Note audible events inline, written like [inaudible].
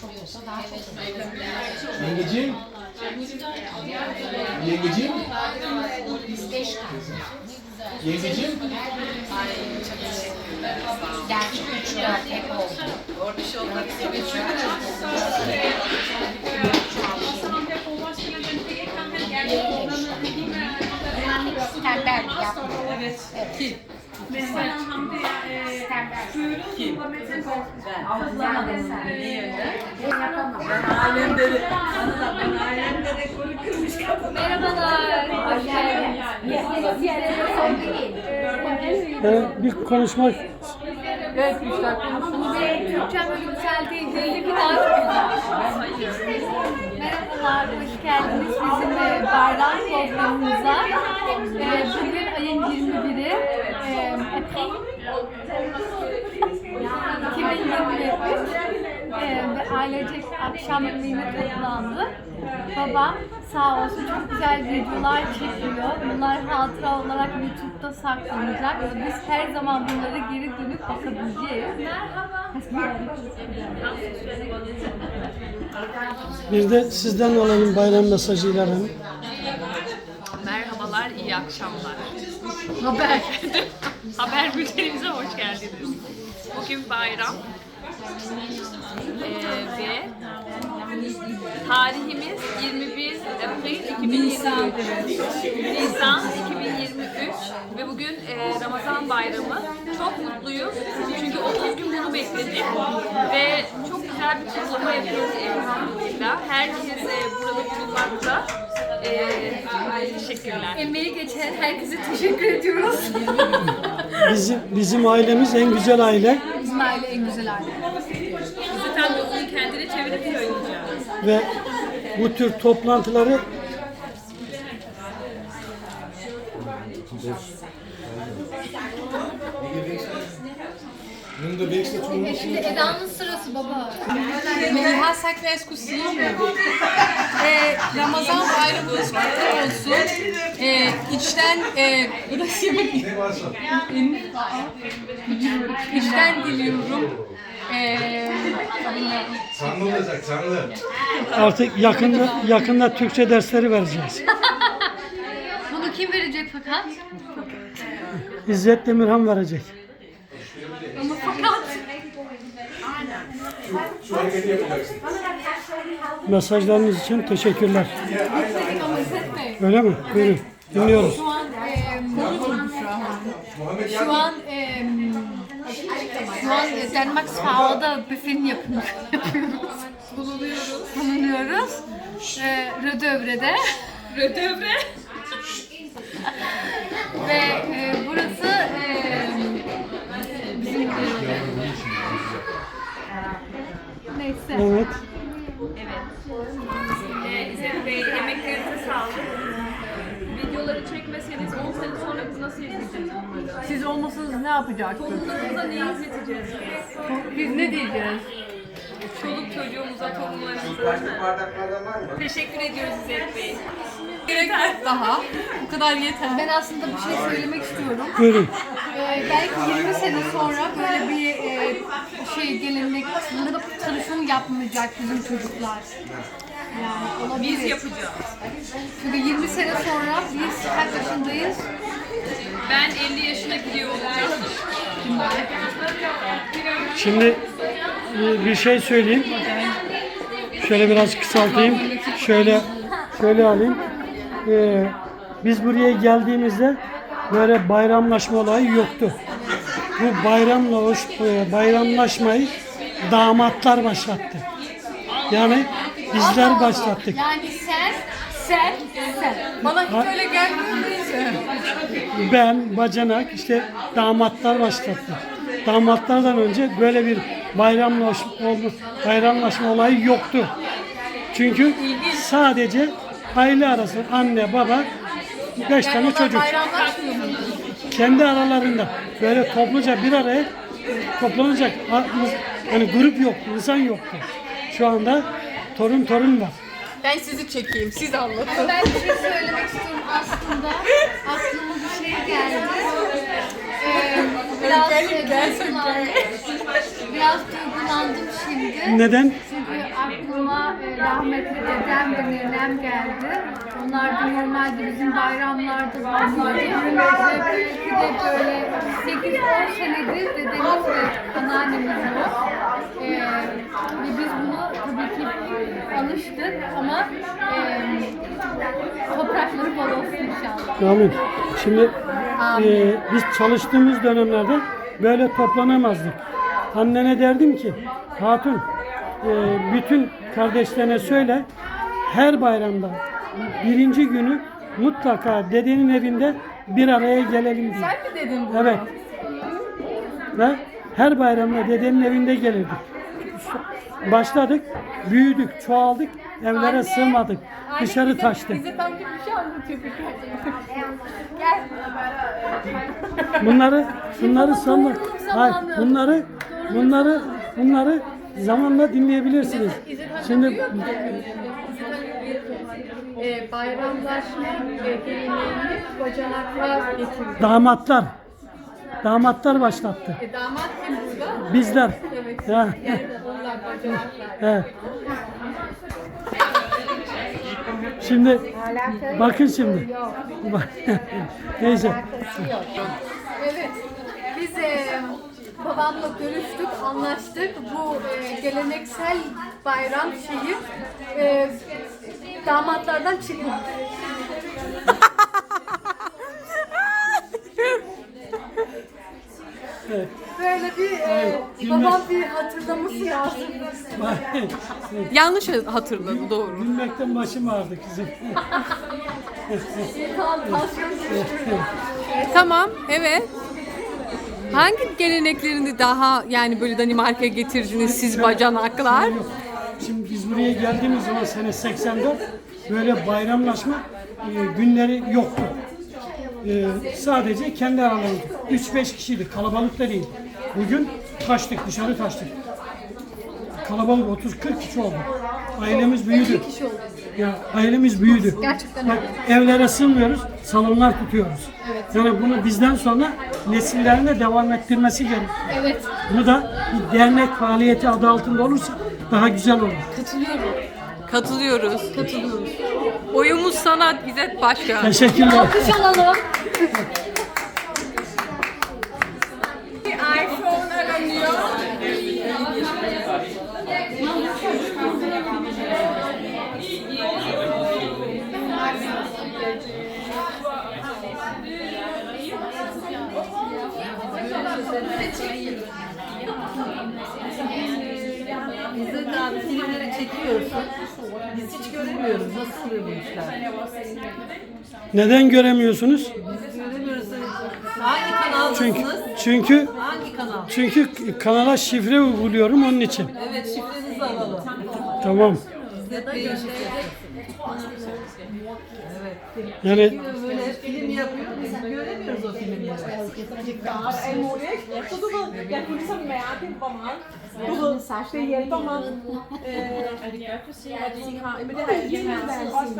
çok olur. Yengeciğim. Yengeciğim. Yengeciğim. Gerçi üç dört hep oldu. Bunların Kuyruğun kullanmasını hazırlamadın. Hoş geldiniz. Biz ziyarete son değil. Evet, bir konuşmak Evet Müştak konuştunuz. Türkçem böyle yükseldiğinde bir daha çok güzel. Merhabalar, hoş geldiniz. Bizim e, bayram programımıza. E, bugün ayın 21'i, e, April 2023 e, ve ailecek akşam yemeğine toplandı. Babam sağ olsun çok güzel videolar çekiyor. Bunlar hatıra olarak YouTube'da saklanacak biz her zaman bunları geri dönüp bakabileceğiz. bir de sizden alalım bayram mesajıyla efendim. İyi akşamlar. Haber. [laughs] Haber bültenimize hoş geldiniz. Bugün bayram Ee, ve tarihimiz 21 April 2023. Nisan 2023 ve bugün e, Ramazan bayramı. Çok mutluyuz çünkü 30 gün bunu bekledik ve çok güzel bir kutlama yapıyoruz elhamdülillah. Herkes e, burada bulunmakta. E, teşekkürler. Emeği geçen herkese teşekkür ediyoruz. Bizim, bizim ailemiz en güzel aile Bizim aile en güzel aile. Zaten onu kendine çevirip söyleyeceğiz. ve bu tür toplantıları Nun de weekste toen E şimdi Eda'nın sırası baba. Meliha Sakrescu ee, Ramazan bayramınız kutlu olsun. Ee, içten e, burası dat? içten diliyorum. Ee, Zanlı olacak, zanlı. artık yakında yakında Türkçe dersleri vereceğiz. bunu kim verecek fakat? İzzet Demirhan verecek. Ama fakat Şu hareketi yapacaksın. Mesajlarınız için teşekkürler. Öyle mi? Buyurun. Dinliyoruz. Şu an e, Muhammed şu an e, şu an e, Denmark Sağ'da büfenin yapımı yapıyoruz. [laughs] Bulunuyoruz. Bulunuyoruz. E, Rödövre'de. Rödevre. Ve e, burası e, Neyse. Evet. Ee, İzzet Bey, emeklerinize sağlık. Videoları çekmeseniz 10 sene sonra biz nasıl izleyeceğiz bunları? Siz olmasanız ne yapacaksınız? Çocuklarımıza ne izleteceğiz biz? Biz ne diyeceğiz? Çoluk çocuğumuza, torunlarımıza. Teşekkür ediyoruz İzzet Bey. Gerek yok daha. Bu kadar yeter. Ben aslında bir şey söylemek istiyorum. Buyurun. Ee, belki 20 sene sonra böyle bir e, şey gelenek tanışım yapmayacak bizim çocuklar. Yani olabilir. Biz yapacağız. Çünkü 20 sene sonra biz kaç yaşındayız? Ben 50 yaşına gidiyor olacağım. Şimdi bir şey söyleyeyim. Şöyle biraz kısaltayım. Şöyle şöyle alayım. Ee, biz buraya geldiğimizde böyle bayramlaşma olayı yoktu. Bu bayramla e, bayramlaşmayı damatlar başlattı. Yani bizler başlattık. Yani sen, sen, sen. Bana hiç öyle gelmiyor neyse. Ben, bacanak, işte damatlar başlattı. Damatlardan önce böyle bir bayramlaş, olma- bayramlaşma olayı yoktu. Çünkü sadece aile arasında anne, baba, beş tane Onlar çocuk. Kendi aralarında böyle topluca bir araya toplanacak yani grup yok, insan yoktu. Şu anda torun torun var. Ben sizi çekeyim. Siz anlatın. Ben bir şey söylemek istiyorum aslında. Aklıma bir şey geldi. Ee, biraz duygulandım. Biraz duygulandım şimdi. Neden? Çünkü aklıma e, rahmetli dedem ve nenem geldi. Onlar da normalde bizim bayramlarda bulunuyordu. Ve belki de böyle 8-10 senedir dedemiz ve anneannemiz yok. Ee, ve biz bunu tabii ki alıştık ama e, toprakları bol olsun inşallah. Amin. Şimdi e, biz çalıştığımız dönemlerde böyle toplanamazdık. Annene derdim ki, hatun e, bütün kardeşlerine söyle, her bayramda birinci günü mutlaka dedenin evinde bir araya gelelim diye. Sen mi dedin bunu? Evet. Ve her bayramda dedenin evinde gelirdik. Başladık, büyüdük, çoğaldık, evlere Anne, sığmadık. Anne Dışarı bize- taştık. Bize tam bir şey anlatıyor. Gel. Bunları bunları doğruluk hayır, bunları bunları bunları zamanla dinleyebilirsiniz. Şimdi e, bayramlaşma geleneğini getirdi. damatlar damatlar başlattı. E, damat kim burada? Bizler. Onlar. Evet. Şimdi bakın şimdi. [laughs] Neyse. Evet. Biz e, babamla görüştük, anlaştık. Bu e, geleneksel bayram şeyi e, damatlardan çıkmadı. Böyle bir e, babam bir hatırlaması lazım. Yanlış hatırladı doğru. Gülmekten başım ağrıdı kızım. Tamam. Tamam, evet. Hangi geleneklerini daha yani böyle Danimarka'ya getirdiniz siz bacanaklar? Şimdi biz buraya geldiğimiz zaman sene 84 böyle bayramlaşma e, günleri yoktu. E, sadece kendi aralarında 3-5 kişiydi kalabalık da değil. Bugün taştık dışarı taştık. Kalabalık 30-40 kişi oldu. Ailemiz büyüdü. Ya ailemiz büyüdü. Gerçekten Bak, evlere sığmıyoruz, salonlar tutuyoruz. Yani bunu bizden sonra nesillerine devam ettirmesi gerek. Evet. Bu da bir dernek faaliyeti adı altında olursa daha güzel olur. Katılıyoruz. Katılıyoruz. Oyumuz sana İzzet Başkan. Teşekkürler. Alkış alalım. [laughs] İzzet abi filmleri çekiyorsun. Biz hiç göremiyoruz. Nasıl oluyor bu işler? Neden göremiyorsunuz? Göremiyoruz. Hangi kanaldasınız? Çünkü çünkü Hangi kanal? çünkü kanala şifre uyguluyorum onun için. Evet şifrenizi alalım. Tamam. İzzet Bey'in şifresi. Yani Böyle film yapıyor. græs og alt muligt, ikke? Så du ved, jeg kunne ligesom mærke, hvor meget, du ved, det hjælper mig. Øh, er det godt, at se, at de har? Men det har jeg lige været også